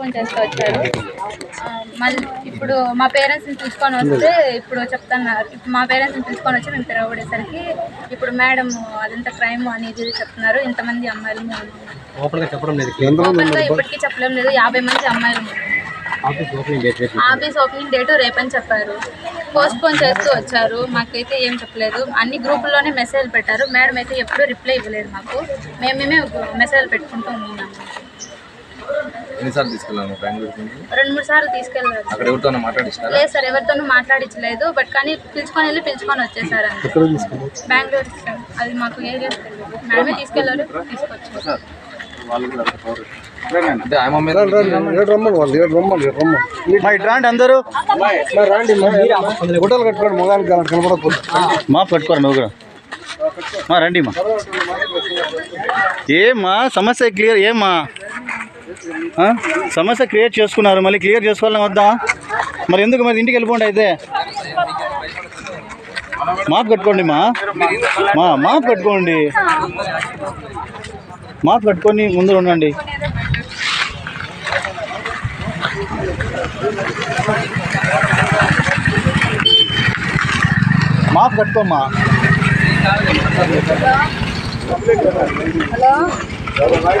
Postpone చేస్తూ వచ్చారు మళ్ళీ ఇప్పుడు మా పేరెంట్స్ని తీసుకొని వస్తే ఇప్పుడు చెప్తున్నారు. ఇప్పుడు మా పేరెంట్స్ని తీసుకొని వచ్చి మేము తిరగబడేసరికి ఇప్పుడు మేడం అదంతా క్రైమ్ అనేది ఇది చెప్తున్నారు. ఇంతమంది అమ్మాయిలు మేము ఓపెన్గా చెప్పడం ఇప్పటికీ చెప్పలేం లేదు. యాభై మంది అమ్మాయిలు. ఆఫీస్ ఓపెనింగ్ డేట్ రేపని చెప్పారు. పోస్ట్పోన్ చేస్తూ వచ్చారు. మాకైతే ఏం చెప్పలేదు. అన్ని గ్రూపుల్లోనే మెసేజ్ పెట్టారు. మేడం అయితే ఎప్పుడూ రిప్లై ఇవ్వలేదు మాకు. మేము మేమే మెసేజ్ పెట్టుకుంటూ ఉన్నాము. ఎన్నిసార్లు తీసుకెళ్ళాము బెంగళూరుకి రెండు మూడు సార్లు తీసుకెళ్ళారు. అక్కడ ఎవరితో మాట్లాడిస్తారా? లేదు సార్ ఎవరితోనూ మాట్లాడించలేదు. బట్ కానీ పిలుచుకొని వెళ్ళి పిలుచుకొని వచ్చేసారు బెంగళూరు సార్. అది మాకు ఏరియా తెలియదు. మేడమే తీసుకెళ్ళారు తీసుకొచ్చారు. మా ఇటు రాండి అందరూ. మరి రాండి మరి గుడ్డలు కట్టుకోండి మొగానికి అలా కనపడకపోతే. మా రండి మా. ఏమ్మా సమస్య క్లియర్ ఏమ్మా? ఆ? సమస్య క్రియేట్ చేసుకున్నారు. మళ్ళీ క్లియర్ చేసుకోవాలని వద్దా? మరి ఎందుకు మరి ఇంటికి వెళ్ళిపోండి అయితే? మాపు కట్టుకోండి మా. మా మాపు కట్టుకోండి. మాపు కట్టుకొని ముందు ఉండండి. మాపు కట్టుకోమ్మా